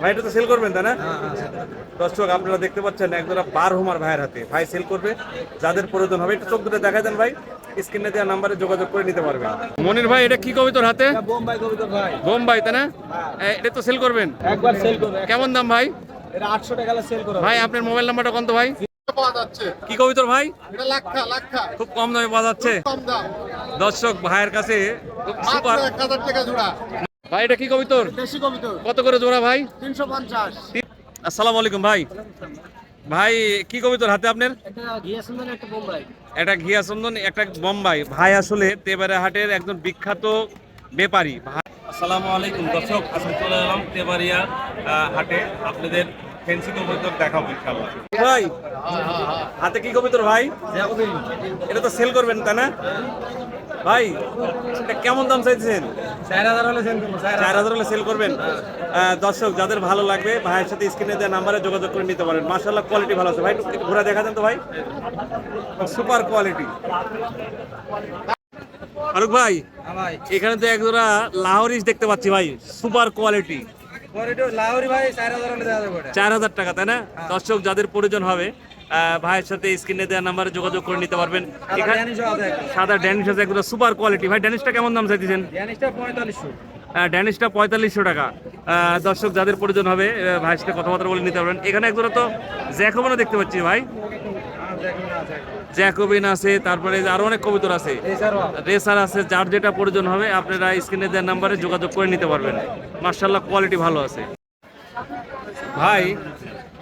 ভাই এটা তো সেল করবেন তাই না? দর্শক আপনারা দেখতে পাচ্ছেন একজোড়া বার হোমার ভাইয়ের হাতে। ভাই সেল করবে। যাদের প্রয়োজন হবে একটু চোখ দুটো দেখা দেন ভাই। স্ক্রিনে দেওয়া নাম্বারে যোগাযোগ করে নিতে পারবেন। মনির ভাই এটা কি কবি তোর হাতে বোম্বাই কবিতর ভাই। বোম্বাই তাই না? এটা তো সেল করবেন। একবার সেল করবে। কেমন দাম ভাই? এটা আটশো টাকা সেল করা ভাই আপনার মোবাইল নাম্বারটা কোন তো ভাই? কি কবি তোর ভাই খুব কম দামে পাওয়া যাচ্ছে। দর্শক ভাইয়ের কাছে সুপার টাকা জোড়া। ভাই এটা কি কবি তোর দেশি কবিতর। কত করে জোড়া ভাই? তিনশো পঞ্চাশ। আসসালামু আলাইকুম ভাই। ভাই কি কবি তোর হাতে আপনার? একটা বোম্বাই। ঘিয়া চন্দন একটা বোম্বাই। ভাই আসলে তেবারে হাটের একজন বিখ্যাত ব্যাপারী ভাই- আসসালামু আলাইকুম দর্শক আজকে চলে এলাম তেবারিয়া হাটে। আপনাদের ফেন্সি কবুতর দেখাবো ইনশাআল্লাহ। ভাই হাতে কি কবুতর ভাই? এটা তো সেল করবেন তাই না? ভাই কেমন দাম চাইছেন? চার হাজার হলে সেল করব চার হাজার হলে সেল করবেন দর্শক যাদের ভালো লাগবে ভাইয়ের সাথে স্ক্রিনে দেওয়া নাম্বারে যোগাযোগ করে নিতে পারেন। মার্শাল্লাহ কোয়ালিটি ভালো আছে। ভাই ঘোরা দেখা দেন তো ভাই। সুপার কোয়ালিটি ফারুক ভাই ভাই। এখানে তো এক একজোড়া লাহোরিস দেখতে পাচ্ছি ভাই। সুপার কোয়ালিটি ভাই চার হাজার টাকা তাই না? দর্শক যাদের প্রয়োজন হবে ভাইয়ের সাথে স্ক্রিনে দেওয়া নাম্বারে যোগাযোগ করে নিতে পারবেন। এখানে। সাদা ড্যানিশ আছে একদম সুপার কোয়ালিটি ভাই ড্যানিশটা কেমন দাম চাইতেছেন? ড্যানিশটা পঁয়তাল্লিশশো। ড্যানিশটা পঁয়তাল্লিশশো টাকা। দর্শক যাদের প্রয়োজন হবে ভাইয়ের সাথে কথাবার্তা বলে নিতে পারবেন। এখানে একজোড়া তো জ্যাকোবিনও দেখতে পাচ্ছি ভাই। দেখুন আছে জ্যাকোবিন আছে তারপরে আরও অনেক কবিতর আছে। রেসার আছে যার যেটা প্রয়োজন হবে আপনারা স্ক্রিনে দেওয়ার নাম্বারে যোগাযোগ করে নিতে পারবেন। মার্শাল্লাহ কোয়ালিটি ভালো আছে। ভাই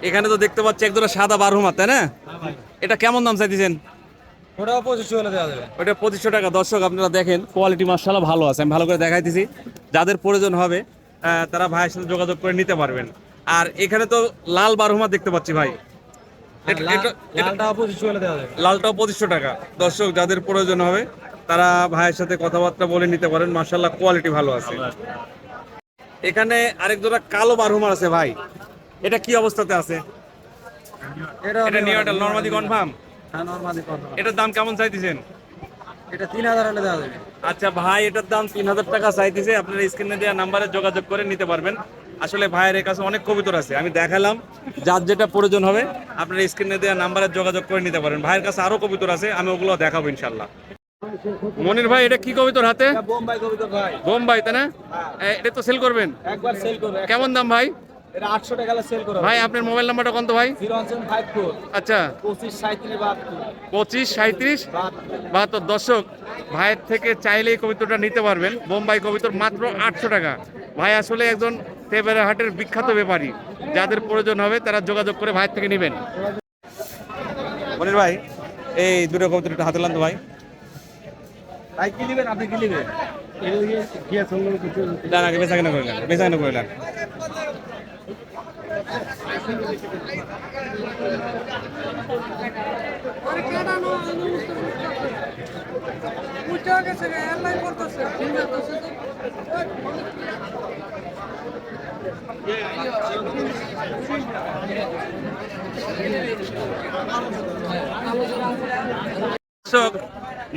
এখানে তো দেখতে পাচ্ছি একজোড়া সাদা বারহুমা তাই না? এটা কেমন দাম চাইতেছেন? ওটাও পঁচিশশো হলে দেওয়া যাবে। ওটা পঁচিশশো টাকা। দর্শক আপনারা দেখেন কোয়ালিটি মার্শাল্লাহ ভালো আছে। আমি ভালো করে দেখাইতেছি। যাদের প্রয়োজন হবে তারা ভাইয়ের সাথে যোগাযোগ করে নিতে পারবেন। আর এখানে তো লাল বারহুমা দেখতে পাচ্ছি ভাই। এটা- লালটাও পঁচিশশো লালটাও টাকা। দর্শক যাদের প্রয়োজন হবে তারা ভাইয়ের সাথে কথাবার্তা বলে নিতে পারেন। মার্শাল্লাহ কোয়ালিটি ভালো আছে। এখানে আরেক জোড়া কালো বারহুমার আছে ভাই। এটা কি অবস্থাতে আছে? এটা এটা নিউটাল নর্মাদি কনফার্ম হ্যাঁ নর্মালি কত এটার দাম কেমন চাইতেছেন? এটা তিন হাজার হলে দেওয়া যাবে। আচ্ছা ভাই এটার দাম তিন হাজার টাকা চাইতেছে। আপনারা স্ক্রিনে দেওয়া নাম্বারে যোগাযোগ করে নিতে পারবেন। আসলে ভাইয়ের কাছে অনেক কবিতর আছে আমি দেখালাম। যার যেটা প্রয়োজন হবে আপনারা স্ক্রিনে দেওয়া নাম্বারে যোগাযোগ করে নিতে পারেন ভাইয়ের কাছে আরও কবিতর আছে আমি ওগুলো দেখাবো ইনশাল্লাহ মনির ভাই এটা কি কবিতর হাতে? বোম্বাই কবিতর ভাই। বোম্বাই তাই না? এটা তো সেল করবেন? একবার সেল করবে। কেমন দাম ভাই? এটা আটশো টাকা সেল করা ভাই আপনার মোবাইল নাম্বারটা কত ভাই? Zero one seven five four. আচ্ছা। পঁচিশ সাঁত্রিশ বাহাত্তর। পঁচিশ সাঁত্রিশ বাহাত্তর। বাহাত্তর। দর্শক ভাইয়ের থেকে চাইলেই কবিতরটা নিতে পারবেন। বোম্বাই কবিতর মাত্র আটশো টাকা। ভাই আসলে একজন তেবেরা হাটের বিখ্যাত ব্যাপারী। যাদের প্রয়োজন হবে তারা যোগাযোগ করে ভাইয়ের থেকে নেবেন। মনির ভাই এই দুটো কবিতর একটু হাতে তো ভাই। ভাই কি নেবেন? আপনি কি নেবেন? ডান আগে বেচা করে নেন বেচা করে নেন।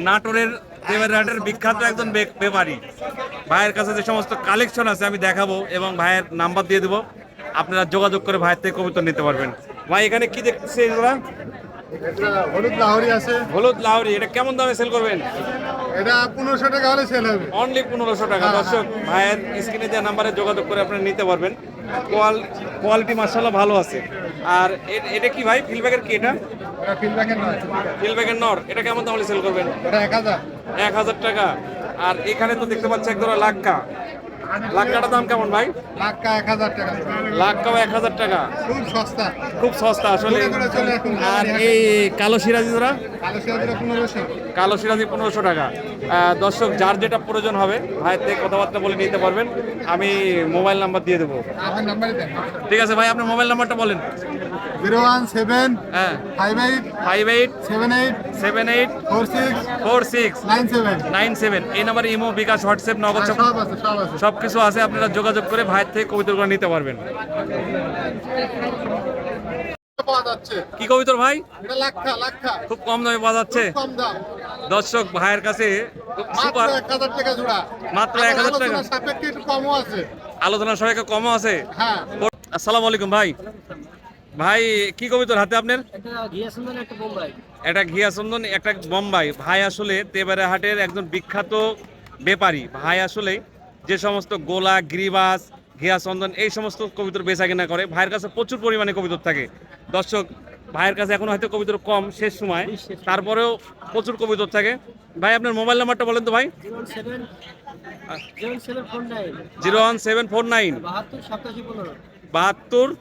নাটোরের দেবেরহাটের বিখ্যাত একজন ব্যাপারী ভাইয়ের কাছে যে সমস্ত কালেকশন আছে আমি দেখাবো এবং ভাইয়ের নাম্বার দিয়ে দেবো। আপনারা যোগাযোগ করে ভাইয়ের থেকে কবিতা নিতে পারবেন। ভাই এখানে কি এগুলা? এটা হলুদ লাহরি আছে। হলুদ লাউরি এটা কেমন দামে সেল করবেন? এটা পনেরোশো টাকা হলে সেল হবে। অনলি পনেরোশো টাকা। দর্শক ভাইয়ের স্ক্রিনে দেওয়া নাম্বারে যোগাযোগ করে আপনারা নিতে পারবেন। কোয়াল কোয়ালিটি মার্শাল্লাহ ভালো আছে। আর এটা কি ভাই? ফিলব্যাগের কি এটা? এটা ফিল্ডব্যাকের নয়। ফিলব্যাগের নর। এটা কেমন দামে সেল করবেন? এটা এক হাজার। এক হাজার টাকা। আর এখানে তো দেখতে পাচ্ছি একদম লাক্কা। লাক্কাটার দাম কেমন ভাই? লাক্কা এক হাজার টাকা। লাক্কাও এক হাজার টাকা। খুব সস্তা। খুব সস্তা আসলে আর এই কালো সিরাজি ধরা কালো সিরাজি পনেরোশো। টাকা। দর্শক যার যেটা প্রয়োজন হবে ভাইয়ের থেকে কথাবার্তা বলে নিতে পারবেন। আমি মোবাইল নাম্বার দিয়ে দেবো। ঠিক আছে ভাই আপনার মোবাইল নাম্বারটা বলেন। জিরো ওয়ান সেভেন হ্যাঁ। Five eight five eight seven eight seven eight four six four six nine seven nine seven এই নাম্বারে ইমো বিকাশ হোয়াটসঅ্যাপ নগদ সব সব আছে সব আছে। সব কিছু আছে আপনারা যোগাযোগ করে ভাইয়ের থেকে কবিতাগুলো নিতে পারবেন। কি কবিতর ভাই? খুব কম দামে পাওয়া যাচ্ছে। দর্শক ভাইয়ের কাছে মাত্র সুপার এক হাজার টাকা জোড়া। মাত্র এক হাজার টাকা। আলোচনা সাপেক্ষে কমও আছে। সবাইকে কমও আছে। হ্যাঁ। আসসালামু আলাইকুম ভাই। ভাই কি কবিতর হাতে আপনার? একটা ঘিয়া একটা বোম্বাই। চন্দন একটা বোম্বাই। ভাই আসলে তেবারে হাটের একজন বিখ্যাত ব্যাপারী ভাই আসলে যে সমস্ত গোলা গিরিবাস ঘিয়া চন্দন এই সমস্ত কবিতর বেচা কেনা করে। ভাইয়ের কাছে প্রচুর পরিমাণে কবিতর থাকে। দর্শক ভাইয়ের কাছে এখন হয়তো কবিতর কম শেষ সময়। তারপরেও প্রচুর কবিতর থাকে। ভাই আপনার মোবাইল নাম্বারটা বলেন তো ভাই। Zero seven zero seven four nine. Zero one seven four nine. বাহাত্তর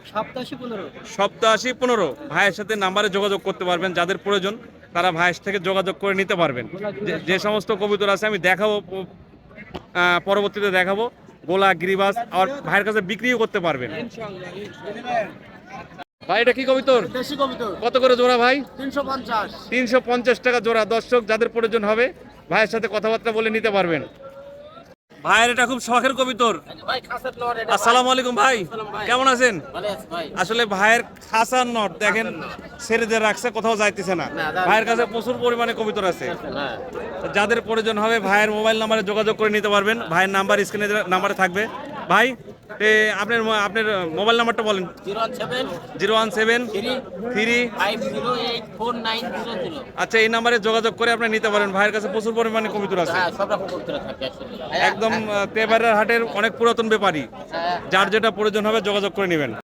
সপ্তাশি পনেরো। ভাইয়ের সাথে নাম্বারে যোগাযোগ করতে পারবেন যাদের প্রয়োজন তারা ভাইয়ের থেকে যোগাযোগ করে নিতে পারবেন। যে- সমস্ত কবুতর আছে আমি দেখাবো পরবর্তীতে দেখাবো। গোলা গিরিবাস আর ভাইয়ের কাছে বিক্রিও করতে পারবেন। ভাই এটা কি কবিতর? দেশি কবিতর। কত করে জোড়া ভাই? তিনশো পঞ্চাশ। তিনশো পঞ্চাশ টাকা জোড়া। দর্শক যাদের প্রয়োজন হবে ভাইয়ের সাথে কথাবার্তা বলে নিতে পারবেন। ভাইয়ের এটা খুব শখের কবিতর তোর। আসসালাম আলাইকুম ভাই। কেমন আছেন? আসলে ভাইয়ের খাসার নট দেখেন ছেড়ে দিয়ে রাখছে কোথাও যাইতেছে না। ভাইয়ের কাছে প্রচুর পরিমাণে কবিতর আছে। যাদের প্রয়োজন হবে ভাইয়ের মোবাইল নাম্বারে যোগাযোগ করে নিতে পারবেন। ভাইয়ের নাম্বার স্ক্রিনে নাম্বারে থাকবে। ভাই আপনার আপনার মোবাইল নাম্বারটা বলেন। জিরো ওয়ান সেভেন থ্রি আচ্ছা এই নাম্বারে যোগাযোগ করে আপনি নিতে পারেন। ভাইয়ের কাছে প্রচুর পরিমাণে কবিতুর আছে। হ্যাঁ একদম তেবারের হাটের অনেক পুরাতন ব্যাপারী। হ্যাঁ। যার যেটা প্রয়োজন হবে যোগাযোগ করে নেবেন।